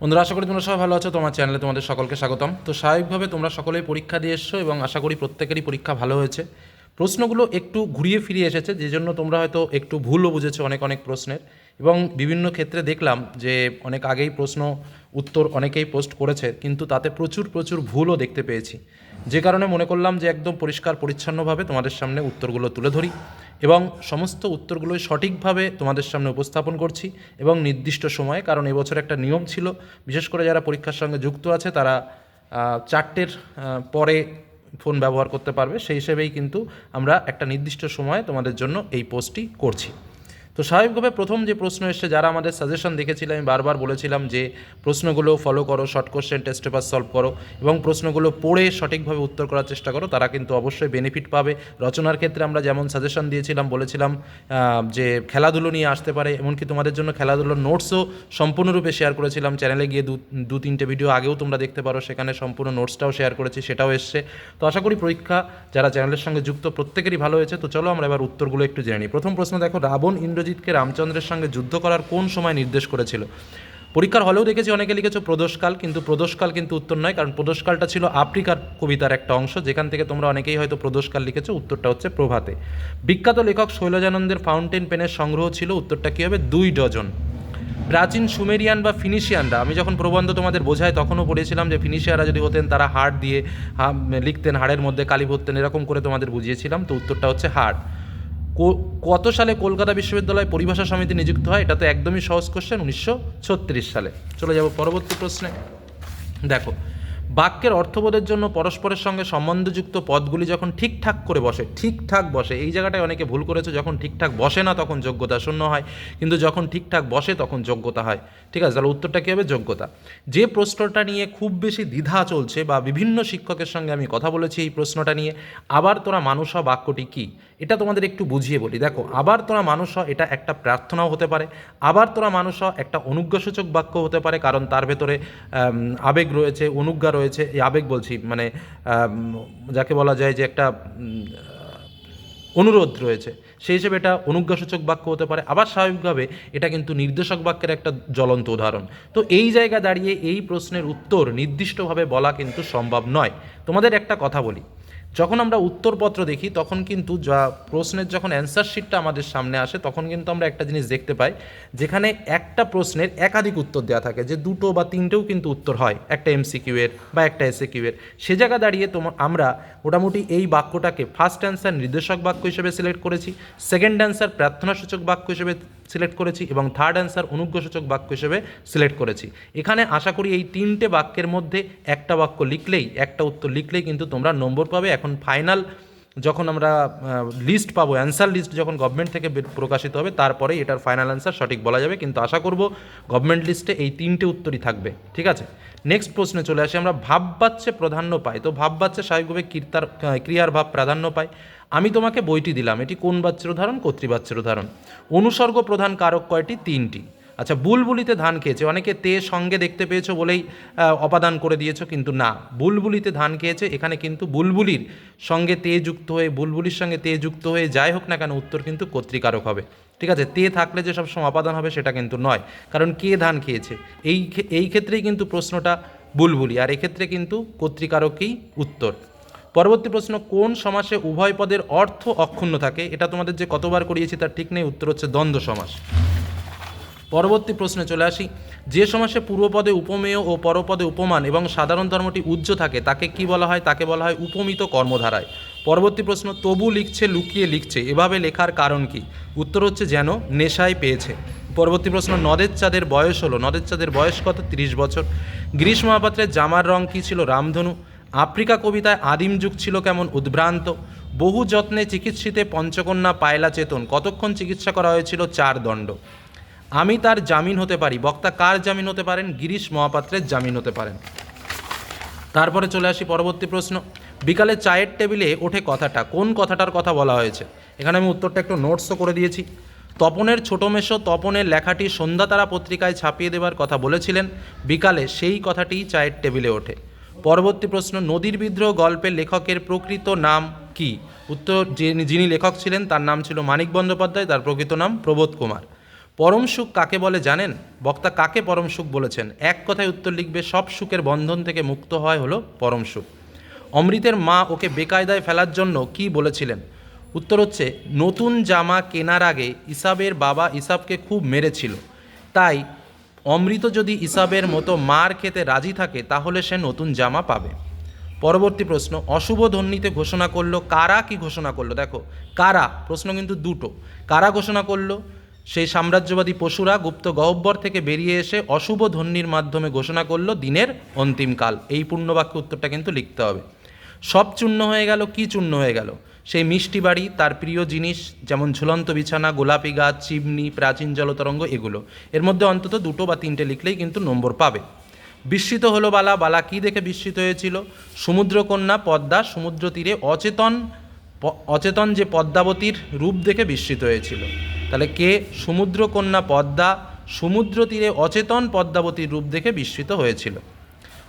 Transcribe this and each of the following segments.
বন্ধুরা, আশা করি তোমরা সবাই ভালো আছো। তোমার চ্যানেলে তোমাদের সকলকে স্বাগতম। তো স্বাভাবিকভাবে তোমরা সকলেই পরীক্ষা দিয়ে এসছো এবং আশা করি প্রত্যেকেরই পরীক্ষা ভালো হয়েছে। প্রশ্নগুলো একটু ঘুরিয়ে ফিরিয়ে এসেছে, যে জন্য তোমরা হয়তো একটু ভুলও বুঝেছ অনেক অনেক প্রশ্নের। এবং বিভিন্ন ক্ষেত্রে দেখলাম যে অনেক আগেই প্রশ্ন, উত্তর অনেকেই পোস্ট করেছে, কিন্তু তাতে প্রচুর প্রচুর ভুলও দেখতে পেয়েছি। যে কারণে মনে করলাম যে একদম পরিষ্কার পরিচ্ছন্নভাবে তোমাদের সামনে উত্তরগুলো তুলে ধরি এবং সমস্ত উত্তরগুলোই সঠিকভাবে তোমাদের সামনে উপস্থাপন করছি এবং নির্দিষ্ট সময়ে, কারণ এবছর একটা নিয়ম ছিল, বিশেষ করে যারা পরীক্ষার সঙ্গে যুক্ত আছে তারা চারটের পরে ফোন ব্যবহার করতে পারবে। সেই হিসেবেই কিন্তু আমরা একটা নির্দিষ্ট সময়ে তোমাদের জন্য এই পোস্টটি করছি। তো স্বাভাবিকভাবে প্রথম যে প্রশ্ন এসছে, যারা আমাদের সাজেশন দেখেছিল, আমি বারবার বলেছিলাম যে প্রশ্নগুলো ফলো করো short question test paper solve করো এবং প্রশ্নগুলো পড়ে সঠিকভাবে উত্তর করার চেষ্টা করো, তারা কিন্তু অবশ্যই বেনিফিট পাবে। রচনার ক্ষেত্রে আমরা যেমন সাজেশন দিয়েছিলাম, বলেছিলাম যে খেলাধুলো নিয়ে আসতে পারে, এমনকি তোমাদের জন্য খেলাধুলোর নোটসও সম্পূর্ণরূপে শেয়ার করেছিলাম। চ্যানেলে গিয়ে দু তিনটে ভিডিও আগেও তোমরা দেখতে পারো, সেখানে সম্পূর্ণ নোটসটাও শেয়ার করেছি, সেটাও এসছে। তো আশা করি পরীক্ষা, যারা চ্যানেলের সঙ্গে যুক্ত, প্রত্যেকেরই ভালো হয়েছে। তো চলো আমরা এবার উত্তরগুলো একটু জেনে নিই। প্রথম প্রশ্ন দেখো, রাবণ ইন্দ্রজিৎকে রামচন্দ্রের সঙ্গে যুদ্ধ করার কোন সময় নির্দেশ করেছিল? পরীক্ষার হলেও দেখেছি অনেকে লিখেছো প্রদোষকাল, কিন্তু প্রদোষকাল কিন্তু উত্তর নয়, কারণ প্রদোষকালটা ছিল আফ্রিকার কবিতার একটা অংশ, যেখান থেকে তোমরা অনেকেই হয়তো প্রদোষকাল লিখেছো, উত্তরটা হচ্ছে প্রভাতে। বিখ্যাত লেখক শৈলজানন্দের ফাউন্টেন পেনের সংগ্রহ ছিল, উত্তরটা কী হবে? দুই ডজন। প্রাচীন সুমেরিয়ান বা ফিনিশিয়ানরা, আমি যখন প্রবন্ধ তোমাদের বোঝাই, তখনও পড়েছিলাম যে ফিনিশিয়ানরা যদি হতেন, তারা হাড় দিয়ে লিখতেন, হাড়ের মধ্যে কালি ভরতেন, এরকম করে তোমাদের বুঝিয়েছিলাম, তো উত্তরটা হচ্ছে হাড়। কত সালে কলকাতা বিশ্ববিদ্যালয় পরিভাষা সমিতি নিযুক্ত হয়? এটা তো একদমই সহজ কোশ্চেন উনিশশো ছত্রিশ সালে। চলে যাব পরবর্তী প্রশ্নে। দেখো, বাক্যের অর্থবোধের জন্য পরস্পরের সঙ্গে সম্বন্ধযুক্ত পদগুলি যখন ঠিকঠাক করে বসে, ঠিকঠাক বসে, এই জায়গাটায় অনেকে ভুল করেছে, যখন ঠিকঠাক বসে না, তখন যোগ্যতা শূন্য হয়। কিন্তু যখন ঠিকঠাক বসে, তখন যোগ্যতা হয়। ঠিক আছে, তাহলে উত্তরটা কী হবে? যোগ্যতা। যে প্রশ্নটা নিয়ে খুব বেশি দ্বিধা চলছে বা বিভিন্ন শিক্ষকের সঙ্গে আমি কথা বলেছি এই প্রশ্নটা নিয়ে, আবার তোরা মানুষ বাক্যটি কী? এটা তোমাদের একটু বুঝিয়ে বলি। দেখো, আবার তোরা মানুষ হ এটা একটা প্রার্থনাও হতে পারে। আবার তোরা মানুষ হ একটা অনুজ্ঞাসূচক বাক্য হতে পারে, কারণ তার ভেতরে আবেগ রয়েছে, অনুজ্ঞা রয়েছে। এই আবেগ বলছি মানে যাকে বলা যায় যে একটা অনুরোধ রয়েছে। সেই হিসেবে এটা অনুজ্ঞাসূচক বাক্য হতে পারে। আবার স্বাভাবিকভাবে এটা কিন্তু নির্দেশক বাক্যের একটা জ্বলন্ত উদাহরণ। তো এই জায়গা দাঁড়িয়ে এই প্রশ্নের উত্তর নির্দিষ্টভাবে বলা কিন্তু সম্ভব নয়। তোমাদের একটা কথা বলি। যখন আমরা উত্তরপত্র দেখি, তখন কিন্তু যা প্রশ্নের যখন অ্যান্সার শিটটা আমাদের সামনে আসে, তখন কিন্তু আমরা একটা জিনিস দেখতে পাই, যেখানে একটা প্রশ্নের একাধিক উত্তর দেওয়া থাকে, যে দুটো বা তিনটেও কিন্তু উত্তর হয়, একটা এমসিকিউ এর বা একটা এসএ কিউ এর। সে জায়গা দাঁড়িয়ে তোমার আমরা মোটামুটি এই বাক্যটাকে ফার্স্ট অ্যান্সার নির্দেশক বাক্য হিসেবে সিলেক্ট করেছি সেকেন্ড অ্যান্সার প্রার্থনাসূচক বাক্য হিসেবে সিলেক্ট করেছি এবং থার্ড অ্যান্সার অনুজ্ঞসূচক বাক্য হিসেবে সিলেক্ট করেছি। এখানে আশা করি এই তিনটে বাক্যের মধ্যে একটা বাক্য লিখলেই, একটা উত্তর লিখলেই কিন্তু তোমরা নম্বর পাবে। এখন ফাইনাল যখন আমরা লিস্ট পাবো অ্যান্সার লিস্ট যখন গভর্নমেন্ট থেকে প্রকাশিত হবে, তারপরেই এটার ফাইনাল অ্যান্সার সঠিক বলা যাবে। কিন্তু আশা করব গভর্নমেন্ট লিস্টে এই তিনটে উত্তরই থাকবে, ঠিক আছে? নেক্সট প্রশ্নে চলে আসি আমরা ভাব ভাববাচ্যে প্রাধান্য পাই তো ভাব ভাববাচ্যে স্বাভাবিকভাবে কীর্তার ক্রিয়ার ভাব প্রাধান্য পায়। আমি তোমাকে বইটি দিলাম, এটি কোন বাচ্যের উদাহরণ? কর্তৃবাচ্যের উদাহরণ। অনুসর্গ প্রধান কারক কয়টি? তিনটি। আচ্ছা বুলবুলিতে ধান খেয়েছে। অনেকে তে সঙ্গে দেখতে পেয়েছ বলেই অপাদান করে দিয়েছ, কিন্তু না। বুলবুলিতে ধান খেয়েছে, এখানে কিন্তু বুলবুলির সঙ্গে তে যুক্ত হয়ে, বুলবুলির সঙ্গে তে যুক্ত হয়ে যাই হোক না কেন, উত্তর কিন্তু কর্তৃকারক হবে। ঠিক আছে, তে থাকলে যে সবসময় অপাদান হবে, সেটা কিন্তু নয়। কারণ কে ধান খেয়েছে? এই এই ক্ষেত্রেই কিন্তু প্রশ্নটা বুলবুলি, আর এক্ষেত্রে কিন্তু কর্তৃকারকই উত্তর। পরবর্তী প্রশ্ন, কোন সমাসে উভয় পদের অর্থ অক্ষুণ্ণ থাকে? এটা তোমাদের যে কতবার করিয়েছি তার ঠিক নেই, উত্তর হচ্ছে দ্বন্দ্ব সমাস। পরবর্তী প্রশ্নে চলে আসি। যে সমাসে পূর্বপদে উপমেয় ও পরপদে উপমান এবং সাধারণ ধর্মটি উজ্জ্ব থাকে, তাকে কি বলা হয়? তাকে বলা হয় উপমিত কর্মধারায়। পরবর্তী প্রশ্ন, তবু লিখছে, লুকিয়ে লিখছে, এভাবে লেখার কারণ কি? উত্তর হচ্ছে যেন নেশায় পেয়েছে। পরবর্তী প্রশ্ন, নদের চাঁদের বয়স হলো, নদের চাঁদের বয়স কত? তিরিশ বছর। গ্রীষ মহাপাত্রের জামার রং কী ছিল? রামধনু। আফ্রিকা কবিতায় আদিম যুগ ছিল কেমন? উদ্ভ্রান্ত। বহু যত্নে চিকিৎসিতে পঞ্চকন্যা পায়লা চেতন। কতক্ষণ চিকিৎসা করা হয়েছিল? চার দণ্ড। আমি তার জামিন হতে পারি। বক্তা কার জামিন হতে পারেন? গিরিশ মহাপাত্রের জামিন হতে পারেন। তারপরে চলে আসি পরবর্তী প্রশ্ন। বিকালে চায়ের টেবিলে ওঠে কথাটা। কোন কথাটার কথা বলা হয়েছে? এখানে আমি উত্তরটা একটু নোটসও করে দিয়েছি। তপনের ছোট মেশো তপনের লেখাটি সন্ধ্যাতারা পত্রিকায় ছাপিয়ে দেওয়ার কথা বলেছিলেন। বিকালে সেই কথাটিই চায়ের টেবিলে ওঠে। পরবর্তী প্রশ্ন, নদীর বিদ্রোহ গল্পের লেখকের প্রকৃত নাম কি? উত্তর যিনি লেখক ছিলেন, তার নাম ছিল মানিক বন্দ্যোপাধ্যায়, তার প্রকৃত নাম প্রবোধ কুমার। পরম সুখ কাকে বলে জানেন? বক্তা কাকে পরম সুখ বলেছেন? এক কথায় উত্তর লিখবে, সব সুখের বন্ধন থেকে মুক্ত হয় হলো পরম সুখ। অমৃতের মা ওকে বেকায়দায় ফেলার জন্য কি বলেছিলেন? উত্তর হচ্ছে, নতুন জামা কেনার আগে ইসাবের বাবা ইসাবকে খুব মেরেছিল। তাই, অমৃত যদি ইসাবের মতো মার খেতে রাজি থাকে, তাহলে সে নতুন জামা পাবে। পরবর্তী প্রশ্ন, অশুভ ধ্বনিতে ঘোষণা করল, কারা কি ঘোষণা করল? দেখো, কারা? প্রশ্ন কিন্তু দুটো। কারা ঘোষণা করল? সেই সাম্রাজ্যবাদী পশুরা গুপ্ত গহ্বর থেকে বেরিয়ে এসে অশুভ ধ্বনির মাধ্যমে ঘোষণা করল দিনের অন্তিমকাল এই পূর্ণবাক্য উত্তরটা কিন্তু লিখতে হবে। সব চূর্ণ হয়ে গেল, কি চূর্ণ হয়ে গেল? সেই মিষ্টি বাড়ি, তার প্রিয় জিনিস, যেমন ঝুলন্ত বিছানা, গোলাপি গাছ, চিমনি, প্রাচীন জলতরঙ্গ এগুলো। এর মধ্যে অন্তত দুটো বা তিনটে লিখলেই কিন্তু নম্বর পাবে। বিস্মিত হলো বালা বালা কি দেখে বিস্মিত হয়েছিল? সমুদ্রকন্যা, পদ্মা সমুদ্র তীরে অচেতন অচেতন যে পদ্মাবতীর রূপ দেখে বিস্মিত হয়েছিল। তাহলে কে? সমুদ্রকন্যা পদ্মা। সমুদ্র তীরে অচেতন পদ্মাবতীর রূপ দেখে বিস্মিত হয়েছিল।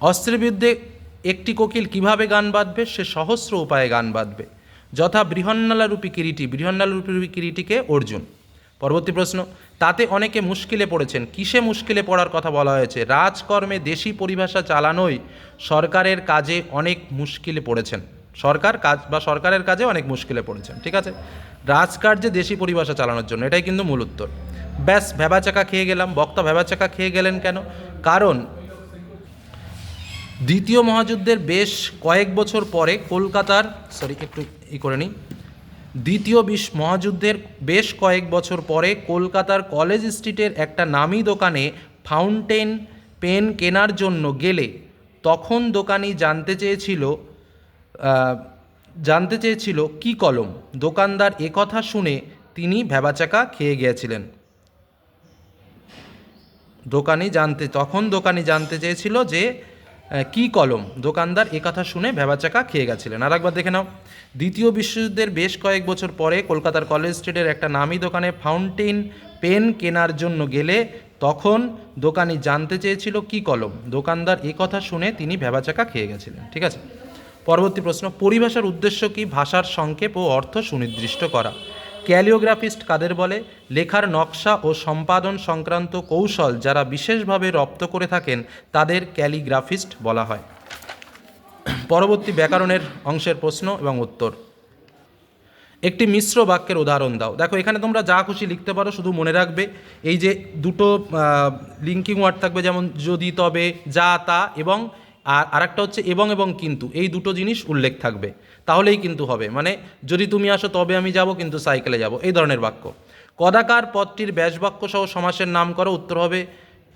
অস্ত্রের বিরুদ্ধে একটি কোকিল কীভাবে গান বাঁধবে? সে সহস্র উপায়ে গান বাঁধবে। যথা বৃহন্নালারূপী কিরিটি, বৃহন্নালারূপী কিরিটিকে অর্জুন। পরবর্তী প্রশ্ন, তাতে অনেকে মুশকিলে পড়েছেন। কিসে মুশকিলে পড়ার কথা বলা হয়েছে? রাজকর্মে দেশি পরিভাষা চালানোই সরকারের কাজে অনেক মুশকিলে পড়েছেন। সরকার কাজ বা সরকারের কাজে অনেক মুশকিলে পড়েছেন, ঠিক আছে? রাজকার্যে দেশি পরিভাষা চালানোর জন্য, এটাই কিন্তু মূল উত্তর। ব্যাস, ভেবাচাকা খেয়ে গেলাম, বক্তা ভেবাচাকা খেয়ে গেলেন কেন? কারণ দ্বিতীয় মহাযুদ্ধের বেশ কয়েক বছর পরে কলকাতার সরি একটু ই করে নিই। দ্বিতীয় বিশ্ব মহাযুদ্ধের বেশ কয়েক বছর পরে কলকাতার কলেজ স্ট্রিটের একটা নামি দোকানে ফাউন্টেন পেন কেনার জন্য গেলে তখন দোকানি জানতে চেয়েছিল জানতে চেয়েছিল কি কলম। দোকানদার একথা শুনে তিনি ভেবাচাকা খেয়ে গিয়েছিলেন। দোকানি জানতে, তখন দোকানি জানতে চেয়েছিল যে কি কলম। দোকানদার কথা শুনে ভেবাচাকা খেয়ে গেছিলেন। আর একবার দেখে নাও। দ্বিতীয় বিশ্বযুদ্ধের বেশ কয়েক বছর পরে কলকাতার কলেজ স্ট্রিটের একটা নামি দোকানে ফাউন্টেন পেন কেনার জন্য গেলে তখন দোকানি জানতে চেয়েছিল কি কলম। দোকানদার কথা শুনে তিনি ভেবাচাকা খেয়ে গেছিলেন। ঠিক আছে? পরবর্তী প্রশ্ন, পরিভাষার উদ্দেশ্য কি? ভাষার সংক্ষেপ ও অর্থ সুনির্দিষ্ট করা। ক্যালিওগ্রাফিস্ট কাদের বলে? লেখার নকশা ও সম্পাদন সংক্রান্ত কৌশল যারা বিশেষভাবে রপ্ত করে থাকেন, তাদের ক্যালিগ্রাফিস্ট বলা হয়। পরবর্তী ব্যাকরণের অংশের প্রশ্ন এবং উত্তর। একটি মিশ্র বাক্যের উদাহরণ দাও। দেখো, এখানে তোমরা যা খুশি লিখতে পারো, শুধু মনে রাখবে, এই যে দুটো লিঙ্কিং ওয়ার্ড থাকবে, যেমন যদি, তবে, যা, তা এবং আর আরেকটা হচ্ছে এবং এবং কিন্তু, এই দুটো জিনিস উল্লেখ থাকবে। তাহলেই কিন্তু হবে। মানে যদি তুমি আসো, তবে আমি যাব, কিন্তু সাইকেলে যাব। এই ধরনের বাক্য। কদাকার পদটির ব্যাসবাক্য সহ সমাসের নাম করো, উত্তর হবে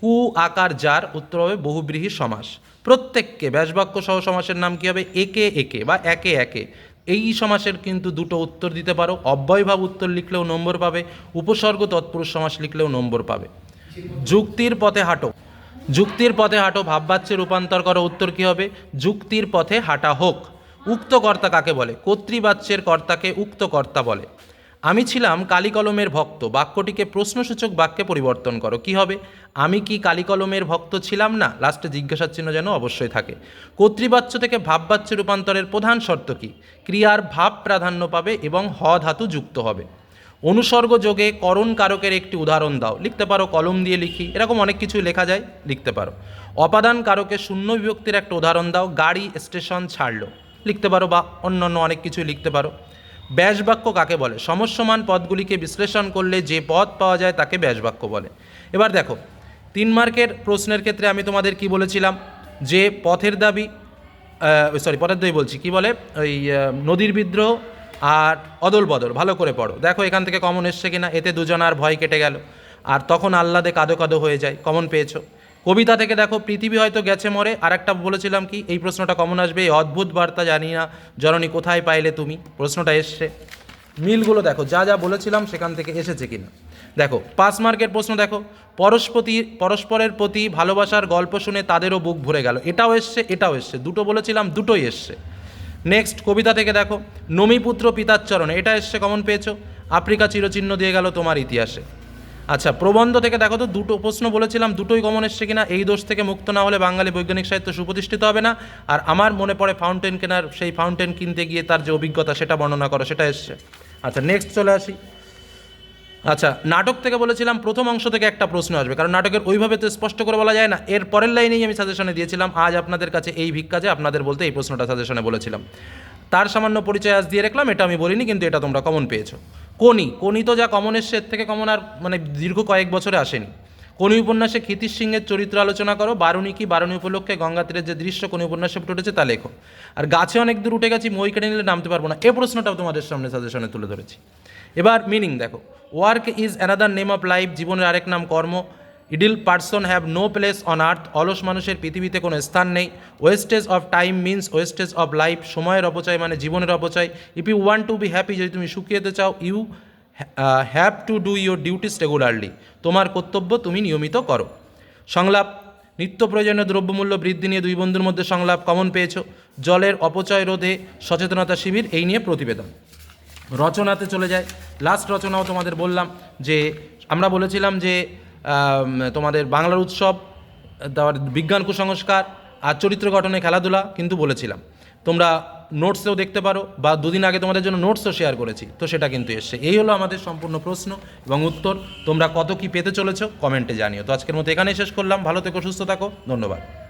কু আকার যার, উত্তর হবে বহুব্রীহি সমাস। প্রত্যেককে ব্যাসবাক্য সহ সমাসের নাম কী হবে? একে একে বা একে একে। এই সমাসের কিন্তু দুটো উত্তর দিতে পারো। অব্যয়ভাব উত্তর লিখলেও নম্বর পাবে। উপসর্গ তৎপুরুষ সমাস লিখলেও নম্বর পাবে। যুক্তির পথে হাঁটো। যুক্তির পথে হাঁটো ভাববাচ্যে রূপান্তর করো, উত্তর কী হবে? যুক্তির পথে হাঁটা হোক। উক্ত কর্তা কাকে বলে? কর্তৃবাচ্যের কর্তাকে উক্ত কর্তা বলে। আমি ছিলাম কালিকলমের ভক্ত, বাক্যটিকে প্রশ্নসূচক বাক্যে পরিবর্তন করো। কি হবে? আমি কি কালিকলমের ভক্ত ছিলাম না? লাস্টে জিজ্ঞাসার চিহ্ন যেন অবশ্যই থাকে। কর্তৃবাচ্য থেকে ভাববাচ্য রূপান্তরের প্রধান শর্ত কি? ক্রিয়ার ভাব প্রাধান্য পাবে এবং হ ধাতু যুক্ত হবে। অনুসর্গ যোগে করণ কারকের একটি উদাহরণ দাও। লিখতে পারো, কলম দিয়ে লিখি। এরকম অনেক কিছু লেখা যায়, লিখতে পারো। অপাদান কারকে শূন্য বিভক্তির একটা উদাহরণ দাও, গাড়ি, স্টেশন ছাড়লো। লিখতে পারো বা অন্যান্য অনেক কিছুই লিখতে পারো। ব্যাসবাক্য কাকে বলে? সমস্যমান পদগুলিকে বিশ্লেষণ করলে যে পদ পাওয়া যায় তাকে ব্যাসবাক্য বলে। এবার দেখো, তিন মার্কের প্রশ্নের ক্ষেত্রে আমি তোমাদের কি বলেছিলাম? যে পথের দাবি সরি পথের দাবি বলছি। কি বলে? ওই নদীর বিদ্রোহ আর অদল বদল, ভালো করে পড়ো। দেখো এখান থেকে কমন এসছে কিনা, এতে দুজন আর ভয় কেটে গেল। আর তখন আহ্লাদে কাদো কাদো হয়ে যায় কমন পেয়েছ। কবিতা থেকে দেখো, পৃথিবী হয়তো গেছে মরে আর একটা বলেছিলাম কি, এই প্রশ্নটা কমন আসবে, এই অদ্ভুত বার্তা জানি না, জননী কোথায় পাইলে তুমি? প্রশ্নটা এসছে। মিলগুলো দেখো, যা যা বলেছিলাম সেখান থেকে এসেছে কিনা। দেখো পাঁচ মার্কের প্রশ্ন দেখো পরস্পতি পরস্পরের প্রতি ভালোবাসার গল্প শুনে তাদেরও বুক ভরে গেল। এটাও এসছে এটাও এসছে, দুটো বলেছিলাম, দুটোই এসছে। নেক্সট কবিতা থেকে দেখো। নমিপুত্র পিতার চরণে, এটা এসছে কমন পেয়েছ? আফ্রিকা চিরচিহ্ন দিয়ে গেল তোমার ইতিহাসে। আচ্ছা প্রবন্ধ থেকে দেখো তো, দুটো প্রশ্ন বলেছিলাম, দুটোই কমন এসছে কিনা? এই দোষ থেকে মুক্ত না হলে বাঙালি বৈজ্ঞানিক সাহিত্য সুপ্রতিষ্ঠিত হবে না। আর আমার মনে পড়ে ফাউন্টেন কেনার, সেই ফাউন্টেন কিনতে গিয়ে তার যে অভিজ্ঞতা, সেটা বর্ণনা করো, সেটা এসছে। আচ্ছা নেক্সট চলে আসি। আচ্ছা নাটক থেকে বলেছিলাম প্রথম অংশ থেকে একটা প্রশ্ন আসবে, কারণ নাটকের ওইভাবে তো স্পষ্ট করে বলা যায় না। এর পরের লাইনেই আমি সাজেশনে দিয়েছিলাম, আজ আপনাদের কাছে এই ভিক্ষা যে আপনাদের বলতে এই প্রশ্নটা সাজেশনে বলেছিলাম। তার সামান্য পরিচয় আজ দিয়ে রাখলাম, এটা আমি বলিনি, কিন্তু এটা তোমরা কমন পেয়েছ। কোনি কোনি তো যা কমন এসছে এর থেকে কমন আর মানে দীর্ঘ কয়েক বছরে আসেনি। কোনি উপন্যাসে ক্ষিতিশ সিংহের চরিত্র আলোচনা করো? বারুণী কি? বারুণী উপলক্ষে গঙ্গা তীরের যে দৃশ্য কোন উপন্যাসে ফুটে উঠেছে তা লেখো। আর গাছে অনেক দূর উঠে গেছি, মই কেটে নিলে নামতে পারব না। এ প্রশ্নটাও তোমাদের সামনে সাজেশনে তুলে ধরেছি। এবার মিনিং দেখো। Work is another name of life জীবনের আরেক নাম কর্ম। Idle person have no place on earth অলস মানুষের পৃথিবীতে কোনো স্থান নেই। Wastage of time means wastage of life সময়ের অপচয় মানে জীবনের অপচয়। If you want to be happy যদি তুমি সুখী হতে চাও you have to do your duties regularly তোমার কর্তব্য তুমি নিয়মিত করো। সংলাপ, নিত্য প্রয়োজনীয় দ্রব্যমূল্য বৃদ্ধি নিয়ে দুই বন্ধুর মধ্যে সংলাপ কমন পেয়েছ। জলের অপচয় রোধে সচেতনতা শিবির এই নিয়ে প্রতিবেদন। রচনাতে চলে যায়। লাস্ট রচনাও তোমাদের বললাম যে, আমরা বলেছিলাম যে তোমাদের বাংলার উৎসব বিজ্ঞান কুসংস্কার আর চরিত্র গঠনে খেলাধুলা কিন্তু বলেছিলাম। তোমরা নোটসেও দেখতে পারো বা দুদিন আগে তোমাদের জন্য নোটসও শেয়ার করেছি। তো সেটা কিন্তু এসছে। এই হলো আমাদের সম্পূর্ণ প্রশ্ন এবং উত্তর। তোমরা কত কি পেতে চলেছ? কমেন্টে জানিও। তো আজকের মতো এখানেই শেষ করলাম। ভালো থেকো, সুস্থ থাকো। ধন্যবাদ।